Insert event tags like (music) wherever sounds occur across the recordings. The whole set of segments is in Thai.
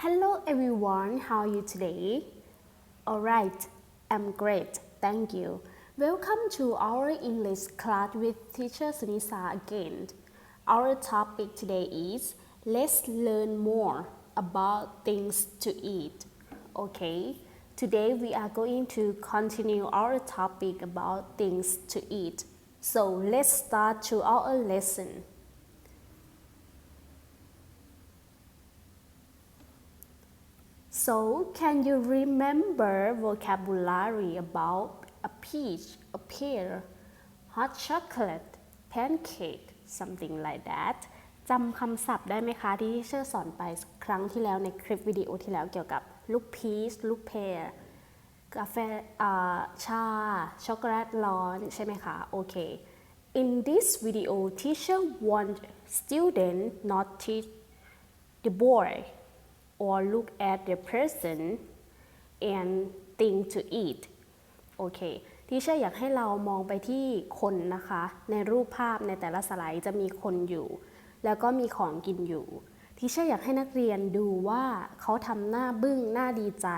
Hello everyone, how are you today? Alright, I'm great, thank you. Welcome to our English class with teacher Sunisa again. Our topic today is let's learn more about things to eat. Okay, today we are going to continue our topic about things to eat. So let's start to our lesson. So, can you remember vocabulary about a peach, a pear, hot chocolate, pancake, something like that จำคำศัพท์ได้ไหมคะที่เชื่อสอนไปครั้งที่แล้วในคลิปวิดีโอที่แล้วเกี่ยวกับลูกพีช ลูกเพรกาแฟอ่าชา ช็อกโกแลตร้อนใช่ไหมคะ โอเค In this video teacher want student not teach the boy Or look at the person and thing to eat โอเคที่เชื่ออยากให้เรามองไปที่คนนะคะ ในรูปภาพในแต่ละสไลด์จะมีคนอยู่ แล้วก็มีของกินอยู่ ที่เชื่ออยากให้นักเรียนดูว่าเขาทำหน้าบึ้งหน้าดีใจ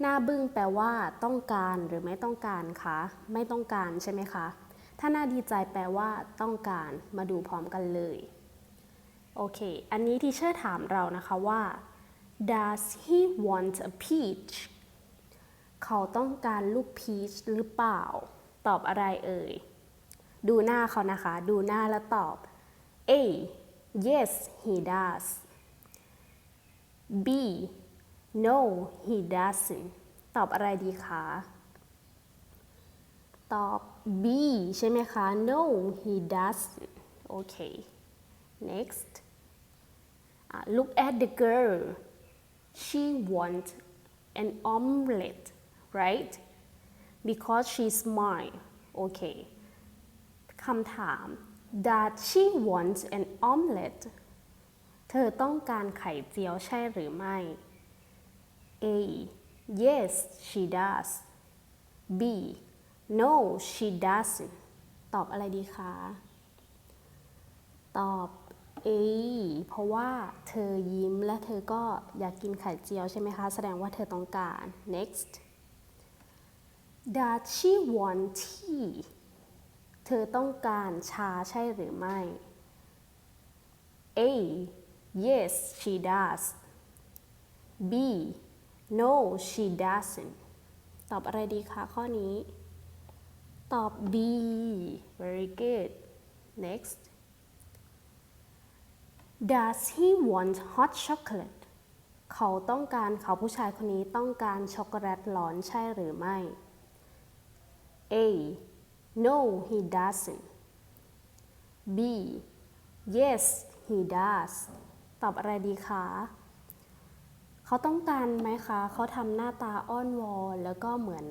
หน้าบึ้งแปลว่าต้องการหรือไม่ต้องการคะไม่ต้องการใช่ไหมคะ ถ้าหน้าดีใจแปลว่าต้องการมาดูพร้อมกันเลยโอเค อันนี้ที่เชื่อถามเรานะคะว่า does he want a peach เขาต้องการลูกพีชหรือเปล่า ตอบอะไรเอ่ย ดูหน้าเขานะคะ ดูหน้าแล้วตอบ A yes he does B no he doesn't ตอบอะไรดีคะ ตอบ B ใช่ไหมคะ no he doesn't โอเค next uh, look at the girl she wants an omelette right because she's mine โอเค คำถาม Does she want an omelette เธอต้องการไข่เจียวใช่หรือไม่ A Yes she does B No she doesn't ตอบอะไรดีคะ ตอบ A เพราะว่าเธอยิ้มและเธอก็อยากกินไข่เจียวใช่ไหมคะ แสดงว่าเธอต้องการ next Does she want tea เธอต้องการชาใช่หรือไม่ A Yes she does B No she doesn't ตอบอะไรดีคะข้อนี้ ตอบ B very good next Does he want hot chocolate เขาต้องการเขาผู้ชายคนนี้ต้องการช็อกโกแลตร้อนใช่หรือไม่ A No he doesn't B Yes he does ตอบอะไรดีคะเขาต้องการไหมคะ เขาทำหน้าตาอ้อนวอนแล้วก็เหมือน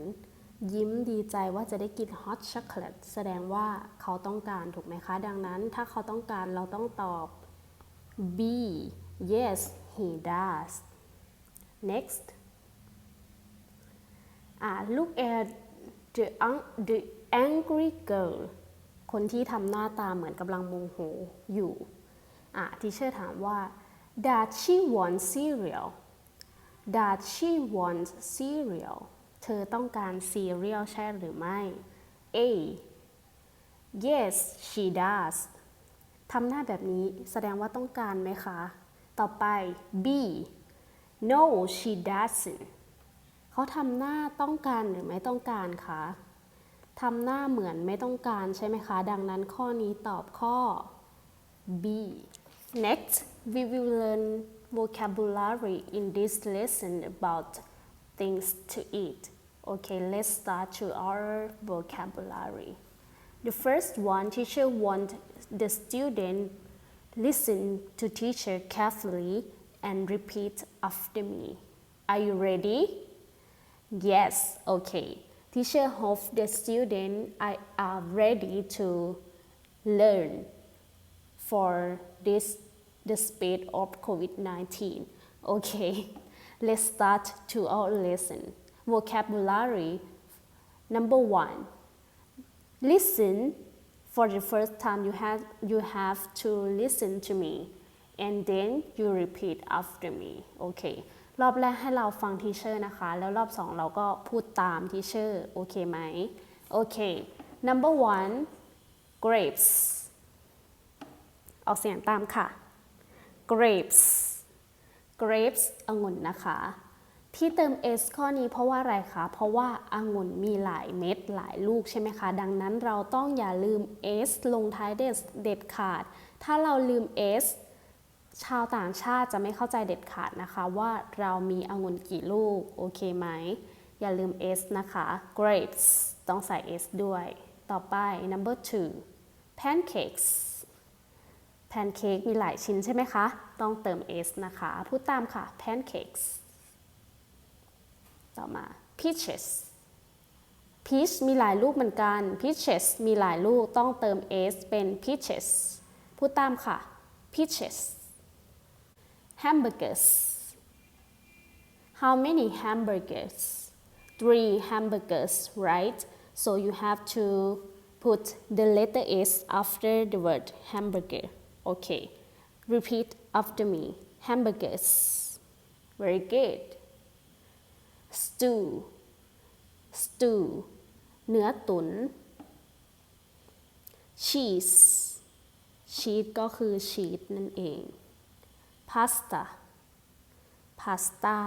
ยิ้มดีใจว่าจะได้กินฮอตช็อกโกแลตแสดงว่าเขาต้องการถูกไหมคะ ดังนั้นถ้าเขาต้องการเราต้องตอบ B yes he does next uh, look at the, un- the angry girl คนที่ทำหน้าตาเหมือนกำลังโมโหอยู่อะทีเชอร์ถามว่า does she want cereal does she want cereal เธอต้องการ cereal ใช่หรือไม่ A yes she does ทำหน้าแบบนี้แสดงว่าต้องการไหมคะ ต่อไป B no she doesn't เขาทำหน้าต้องการหรือไม่ต้องการคะทำหน้าเหมือนไม่ต้องการใช่ไหมคะ ดังนั้นข้อนี้ตอบข้อ B next we will learn vocabulary in this lesson about things to eat okay let's start to our vocabulary the first one teacher want the student listen to teacher carefully and repeat after me. Are you ready? Yes okay. Teacher hope the student I are ready to learn for this the speed of COVID-19 okay (laughs) let's start to our lesson. Vocabulary number one. Listen for the first time you have you have to listen to me and then you repeat after me โอเค รอบแรกให้เราฟังทีเชอร์นะคะ แล้วรอบสองเราก็พูดตามทีเชอร์โอเคไหมโอเค number one grapes ออกเสียงตามค่ะ grapes grapes องุ่นนะคะ ที่เติม s ข้อนี้เพราะว่าอะไรคะ เพราะว่าองุ่นมีหลายเม็ดหลายลูกใช่ไหมคะ ดังนั้นเราต้องอย่าลืม s ลงท้ายเด็ดเด็ดขาด ถ้าเราลืม s ชาวต่างชาติจะไม่เข้าใจเด็ดขาดนะคะ ว่าเรามีองุ่นกี่ลูก โอเคไหม อย่าลืม s นะคะ grapes ต้องใส่ s ด้วย ต่อไป number two pancakes แพนเค้กมีหลายชิ้นใช่ไหมคะ ต้องเติม s นะคะ พูดตามค่ะ pancakes ต่อมา peaches peach มีหลายลูกเหมือนกัน peaches มีหลายลูกต้องเติม s เป็น peaches พูดตามค่ะ peaches hamburgers how many hamburgers three hamburgers right so you have to put the letter s after the word hamburger okay repeat after me hamburgers very good stew stew เนื้อตุน cheese cheese ก็คือชีสนั่นเอง pasta pasta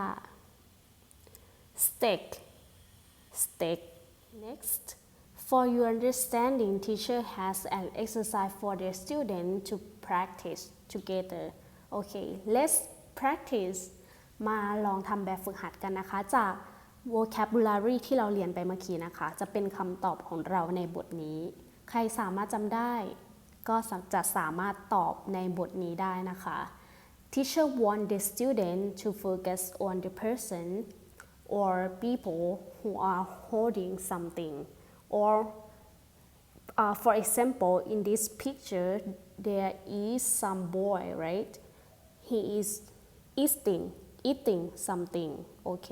steak steak next for your understanding teacher has an exercise for their student to practice together okay let's practice มาลองทำแบบฝึกหัดกันนะคะ จาก vocabulary ที่เราเรียนไปเมื่อกี้นะคะ จะเป็นคำตอบของเราในบทนี้ ใครสามารถจำได้ ก็จะสามารถตอบในบทนี้ได้นะคะ Teacher want the student to focus on the person or people who are holding something or uh, for example in this picture there is some boy right he is eating eating something โอเค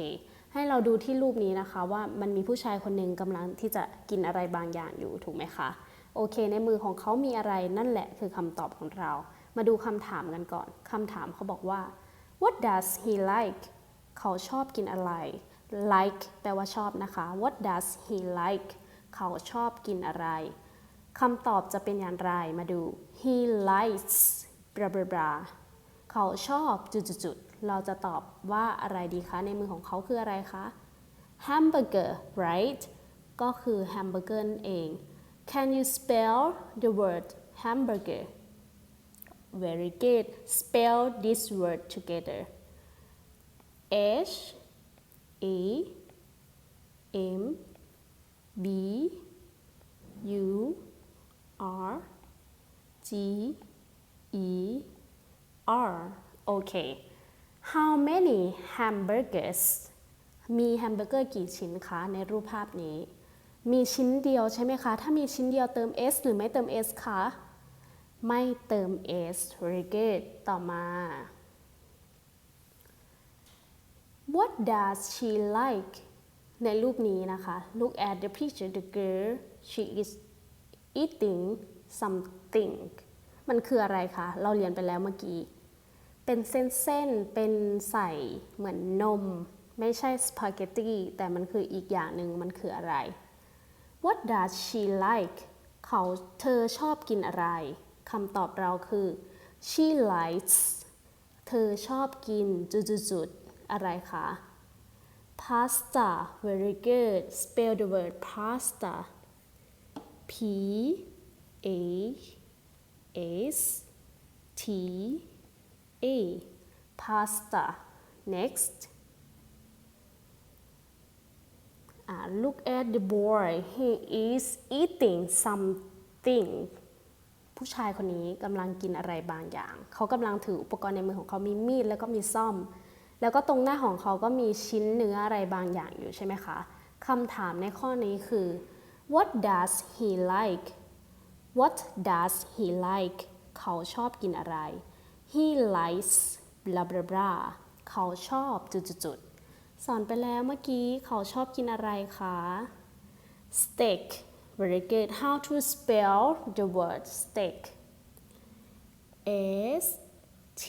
ให้เราดูที่รูปนี้นะคะว่ามันมีผู้ชายคนหนึ่งกำลังที่จะกินอะไรบางอย่างอยู่ถูกไหมคะ โอเค ในมือของเขามีอะไรนั่นแหละคือคำตอบของเรา มาดูคำถามกันก่อนคำถามเขาบอกว่า what does he like เขาชอบกินอะไร like แปลว่าชอบนะคะ what does he like เขาชอบกินอะไรคำตอบจะเป็นอย่างไรมาดู he likes blah blah blah เขาชอบจุดๆ เราจะตอบว่าอะไรดีคะ ในมือของเขาคืออะไรคะ hamburger right ก็คือ hamburger นั่นเอง can you spell the word hamburger very good spell this word together H A M B U R G E R โอเค how many hamburgers มีแฮมเบอร์เกอร์กี่ชิ้นคะในรูปภาพนี้ มีชิ้นเดียวใช่ไหมคะ ถ้ามีชิ้นเดียวเติม s หรือไม่เติม s คะ ไม่เติม s very good ต่อมา What does she like ในรูปนี้นะคะ Look at the picture the girl she is eating something มันคืออะไรคะ เราเรียนไปแล้วเมื่อกี้ เป็นเส้นๆ เป็นใส่เหมือนนม ไม่ใช่สปาเกตตี้แต่มันคืออีกอย่างหนึ่งมันคืออะไร What does she like เขาเธอชอบกินอะไรคำตอบเราคือ she likes เธอชอบกินจุดๆๆอะไรคะ pasta very good spell the word pasta p a s t a pasta next uh, look at the boy he is eating something ผู้ชายคนนี้กำลังกินอะไรบางอย่าง เขากำลังถืออุปกรณ์ในมือของเขามีมีดแล้วก็มีซ่อม แล้วก็ตรงหน้าของเขาก็มีชิ้นเนื้ออะไรบางอย่างอยู่ใช่ไหมคะคำถามในข้อนี้คือ what does he like what does he like เขาชอบกินอะไร he likes blah blah blah เขาชอบจุดๆสอนไปแล้วเมื่อกี้เขาชอบกินอะไรคะ steak very good how to spell the word steak S T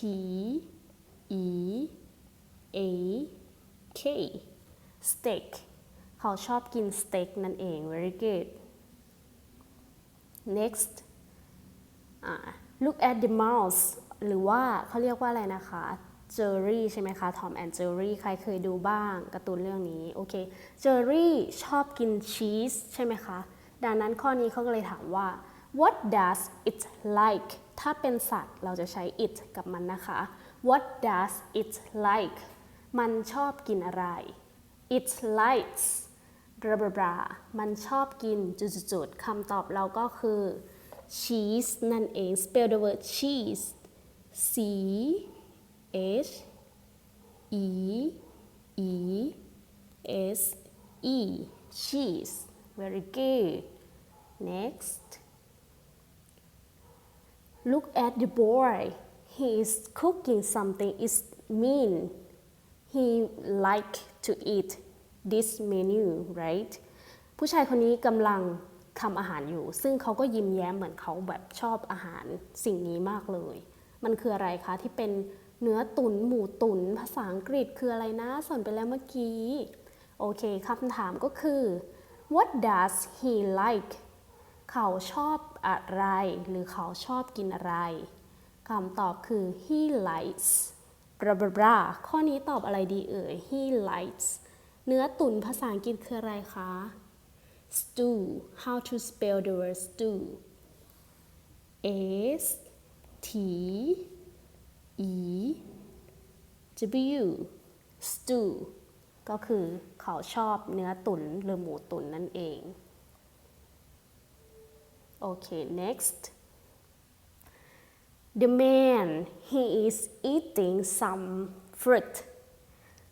E A K steak เขาชอบกินสเต็กนั่นเอง very good next look at the mouse หรือว่าเขาเรียกว่าอะไรนะคะ Jerry ใช่ไหมคะ Tom and Jerry ใครเคยดูบ้างการ์ตูนเรื่องนี้โอเค Jerry ชอบกินชีสใช่ไหมคะ ดังนั้นข้อนี้เขาก็เลยถามว่า what does it like ถ้าเป็นสัตว์เราจะใช้ it กับมันนะคะ what does it like มันชอบกินอะไร it likes บราบราบรามันชอบกินจุดๆคำตอบเราก็คือ cheese นั่นเอง spell the word cheese C H E E S E cheese very good next look at the boy he is cooking something is mean he like to eat this menu right ผู้ชายคนนี้กำลังทำอาหารอยู่ ซึ่งเขาก็ยิ้มแย้มเหมือนเขาแบบชอบอาหารสิ่งนี้มากเลย มันคืออะไรคะที่เป็นเนื้อตุน๋นหมูตุน๋นภาษาอังกฤษคืออะไรนะสอนไปแล้วเมื่อกี้โอเคคำถามก็คือ what does he like เขาชอบอะไร หรือเขาชอบกินอะไรคำตอบคือ he likes blah blah blah ข้อนี้ตอบอะไรดีเอ่ย he likes เนื้อตุ๋นภาษาอังกฤษคืออะไรคะ stew how to spell the word stew S T E W stew ก็คือเขาชอบเนื้อตุ๋นหรือหมูตุ๋นนั่นเอง โอเค next the man he is eating some fruit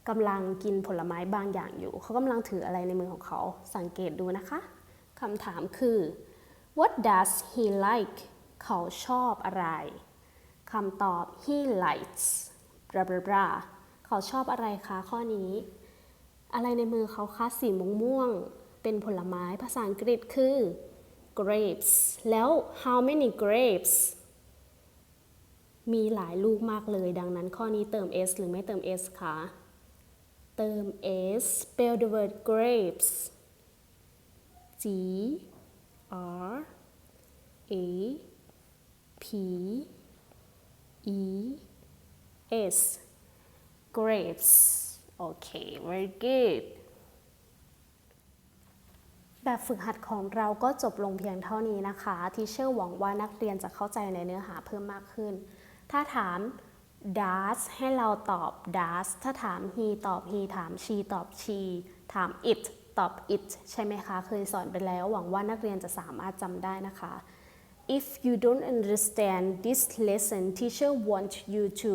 กำลังกินผลไม้บางอย่างอยู่ เขากำลังถืออะไรในมือของเขา สังเกตดูนะคะ คำถามคือ what does he like เขาชอบอะไรคำตอบ he likes blah blah blah เขาชอบอะไรคะข้อนี้ อะไรในมือเขาคะสีม่วงๆเป็นผลไม้ภาษาอังกฤษคือ grapes แล้ว how many grapes มีหลายลูกมากเลย ดังนั้นข้อนี้เติม s หรือไม่เติม s คะ เติม s spell the word grapes G R A P E S grapes โอเค very good แบบฝึกหัดของเราก็จบลงเพียงเท่านี้นะคะที่เชอร์หวังว่านักเรียนจะเข้าใจในเนื้อหาเพิ่มมากขึ้น ถ้าถาม does ให้เราตอบ does ถ้าถาม he ตอบ he ถาม she ตอบ she ถาม it ตอบ it ใช่ไหมคะ เคยสอนไปแล้วหวังว่านักเรียนจะสามารถจำได้นะคะ If you don't understand this lesson teacher want you to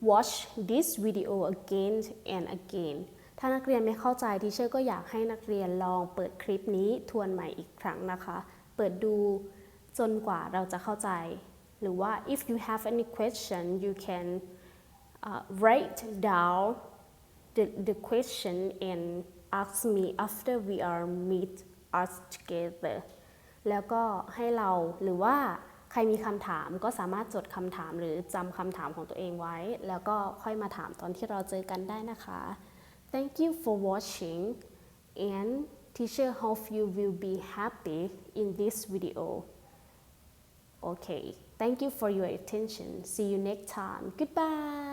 watch this video again and again ถ้านักเรียนไม่เข้าใจทีเชอร์ก็อยากให้นักเรียนลองเปิดคลิปนี้ทวนใหม่อีกครั้งนะคะ เปิดดูจนกว่าเราจะเข้าใจ หรือว่า if you have any question you can uh, write down the, the question and ask me after we are meet us together แล้วก็ให้เราหรือว่าใครมีคำถามก็สามารถจดคำถามหรือจำคำถามของตัวเองไว้ แล้วก็ค่อยมาถามตอนที่เราเจอกันได้นะคะ Thank you for watching and teacher hope you will be happy in this video. Okay, thank you for your attention. See you next time. Goodbye.